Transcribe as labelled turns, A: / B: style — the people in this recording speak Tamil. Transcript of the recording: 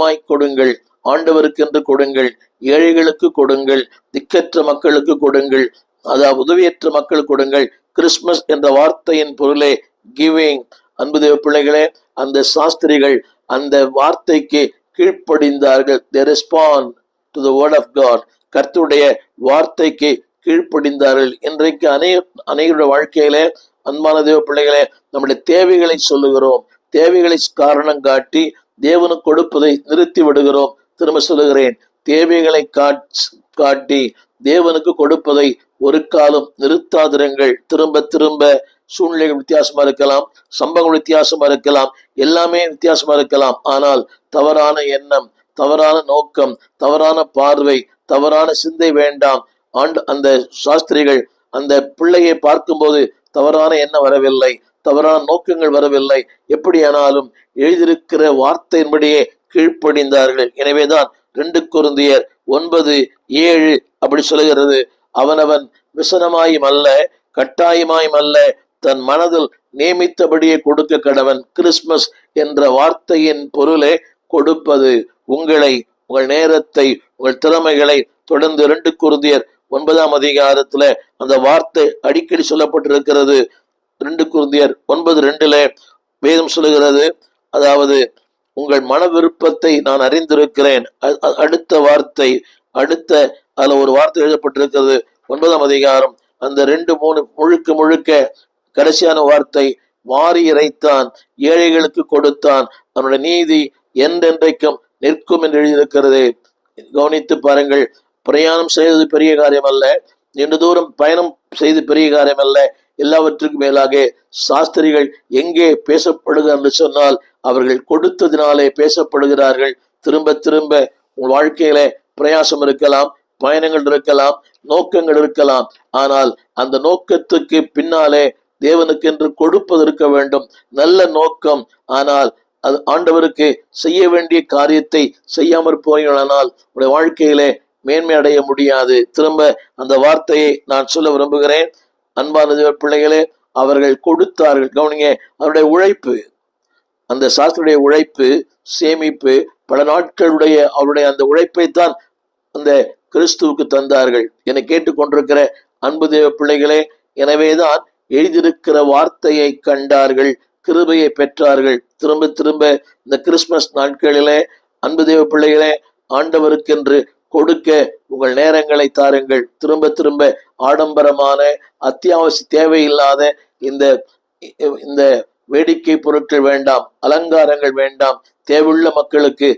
A: அதிகமாய் கொடுங்கள் ஆண்டவருக்கென்று கொடுங்கள் ஏழைகளுக்கு கொடுங்கள் திக்கற்ற மக்களுக்கு கொடுங்கள் அதாவது உதவியற்ற மக்கள் கொடுங்கள். கிறிஸ்மஸ் என்ற வார்த்தையின் பொருளே கிவிங் அன்பு தேவ பிள்ளைகளே அந்த சாஸ்திரிகள் அந்த வார்த்தைக்கு கீழ்ப்படிந்தார்கள். They respond to the word of god. கர்த்தருடைய வார்த்தைக்கு கீழ்ப்படிந்தார்கள். இன்றைக்கு அநேக அநேகருடைய வாழ்க்கையிலே அன்பான தேவ பிள்ளைகளே நம்முடைய தேவைகளை சொல்லுகிறோம். தேவைகளை காரணம் காட்டி தேவனுக்கு கொடுப்பதை நிறுத்தி விடுகிறோம். திரும்ப சொல்லுகிறேன் தேவைகளை காட்- காட்டி தேவனுக்கு கொடுப்பதை ஒரு காலம் நிறுத்தாதிரங்கள். திரும்ப திரும்ப சூழ்நிலைகள் வித்தியாசமா இருக்கலாம் சம்பவங்கள் வித்தியாசமா இருக்கலாம் எல்லாமே வித்தியாசமா இருக்கலாம். ஆனால் தவறான எண்ணம் தவறான நோக்கம் தவறான பார்வை தவறான சிந்தை வேண்டாம். ஆண்டு அந்த சாஸ்திரிகள் அந்த பிள்ளையை பார்க்கும்போது தவறான எண்ணம் வரவில்லை. தவறான நோக்கங்கள் வரவில்லை. எப்படியானாலும் எழுதியிருக்கிற வார்த்தையின்படியே கீழ்ப்படிந்தார்கள். எனவேதான் ரெண்டு குருந்தியர் ஒன்பது ஏழு அப்படி சொல்லுகிறது. அவனவன் விசனமாயும் அல்ல கட்டாயமாயும் அல்ல தன் மனதில் நியமித்தபடியே கொடுக்க கடவன். கிறிஸ்மஸ் என்ற வார்த்தையின் பொருளே கொடுப்பது. உங்களை உங்கள் நேரத்தை உங்கள் திறமைகளை தொடர்ந்து ரெண்டு குருந்தியர் ஒன்பதாம் அதிகாரத்துல அந்த வார்த்தை அடிக்கடி சொல்லப்பட்டிருக்கிறது. ரெண்டு குருந்தியர் ஒன்பது ரெண்டுல வேதம் சொல்லுகிறது. அதாவது உங்கள் மன விருப்பத்தை நான் அறிந்திருக்கிறேன். அடுத்த வார்த்தை அடுத்த அதுல ஒரு வார்த்தை எழுதப்பட்டிருக்கிறது. ஒன்பதாம் அதிகாரம் அந்த ரெண்டு மூணு முழுக்க முழுக்க கடைசியான வார்த்தை மாறி இறைத்தான் ஏழைகளுக்கு கொடுத்தான் அவனுடைய நீதி என்றென்றைக்கும் நிற்கும் என்று எழுதியிருக்கிறது. கவனித்து பாருங்கள் பிரயாணம் செய்தது பெரிய காரியம் அல்ல நீண்ட தூரம் பயணம் செய்து பெரிய காரியம் அல்ல எல்லாவற்றுக்கும் மேலாக சாஸ்திரிகள் எங்கே பேசப்படுகிறார் என்று சொன்னால் அவர்கள் கொடுத்ததினாலே பேசப்படுகிறார்கள். திரும்ப திரும்ப உங்கள் வாழ்க்கையில பிரயாசம் இருக்கலாம் பயணங்கள் இருக்கலாம் நோக்கங்கள் இருக்கலாம். ஆனால் அந்த நோக்கத்துக்கு பின்னாலே தேவனுக்கென்று கொடுப்பது இருக்க வேண்டும். நல்ல நோக்கம். ஆனால் அது ஆண்டவருக்கு செய்ய வேண்டிய காரியத்தை செய்யாமற் போனீர்களானால் உடைய வாழ்க்கையிலே மேன்மை அடைய முடியாது. திரும்ப அந்த வார்த்தையை நான் சொல்ல விரும்புகிறேன். அன்பான தேவ பிள்ளைகளே அவர்கள் கொடுத்தார்கள். கவனிங்க அவருடைய உழைப்பு அந்த சாஸ்திரியுடைய உழைப்பு சேமிப்பு பல நாட்களுடைய அவருடைய அந்த உழைப்பை தான் அந்த கிறிஸ்துவுக்கு தந்தார்கள் என கேட்டுக்கொண்டிருக்கிற அன்பு தேவ பிள்ளைகளே எனவேதான் எழுதியிருக்கிற வார்த்தையை கண்டார்கள் கிருபையை பெற்றார்கள். திரும்ப திரும்ப இந்த கிறிஸ்மஸ் நாட்களிலே அன்பு தேவ பிள்ளைகளே ஆண்டவருக்கென்று கொடுக்க உங்கள் நேரங்களை தாருங்கள். திரும்ப திரும்ப ஆடம்பரமான அத்தியாவசிய தேவையில்லாத இந்த இந்த வேடிக்கை பொருட்கள் வேண்டாம் அலங்காரங்கள் வேண்டாம். தேவையுள்ள மக்களுக்கு